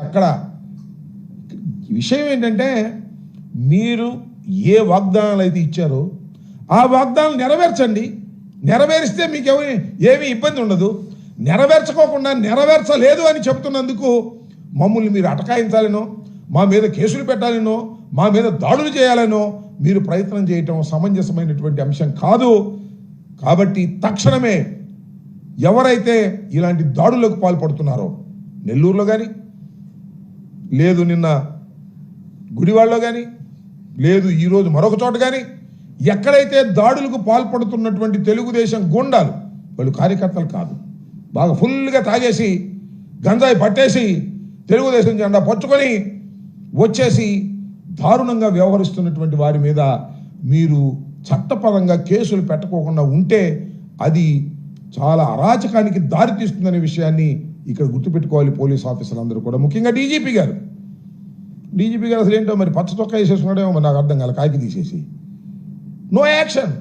అక్కడ విషయం ఏంటంటే మీరు ఏ వాగ్దానాలు అయితే ఇచ్చారో ఆ వాగ్దానాలు నెరవేర్చండి. నెరవేరిస్తే మీకు ఏమి ఏమీ ఇబ్బంది ఉండదు. నెరవేర్చకోకుండా నెరవేర్చలేదు అని చెప్తున్నందుకు మమ్మల్ని మీరు అటకాయించాలనో మా మీద కేసులు పెట్టాలనో మా మీద దాడులు చేయాలనో మీరు ప్రయత్నం చేయటం సమంజసమైనటువంటి అంశం కాదు. కాబట్టి తక్షణమే ఎవరైతే ఇలాంటి దాడులకు పాల్పడుతున్నారో నెల్లూరులో కానీ లేదు నిన్న గుడివాడలో కానీ లేదు ఈరోజు మరొక చోట కానీ ఎక్కడైతే దాడులకు పాల్పడుతున్నటువంటి తెలుగుదేశం గుండాలు వాళ్ళు కార్యకర్తలు కాదు. బాగా ఫుల్గా తాగేసి గంజాయి పట్టేసి తెలుగుదేశం జెండా పట్టుకొని వచ్చేసి దారుణంగా వ్యవహరిస్తున్నటువంటి వారి మీద మీరు చట్టపరంగా కేసులు పెట్టకోకుండా ఉంటే అది చాలా అరాచకానికి దారితీస్తుందనే విషయాన్ని ఇక్కడ గుర్తుపెట్టుకోవాలి పోలీస్ ఆఫీసర్లు అందరూ కూడా. ముఖ్యంగా డీజీపీ గారు. డీజీపీ గారు అసలు ఏంటో మరి పచ్చ చొక్కా వేసేసుకున్నాడేమో నాకు అర్థం కాల కాకి తీసేసి. No action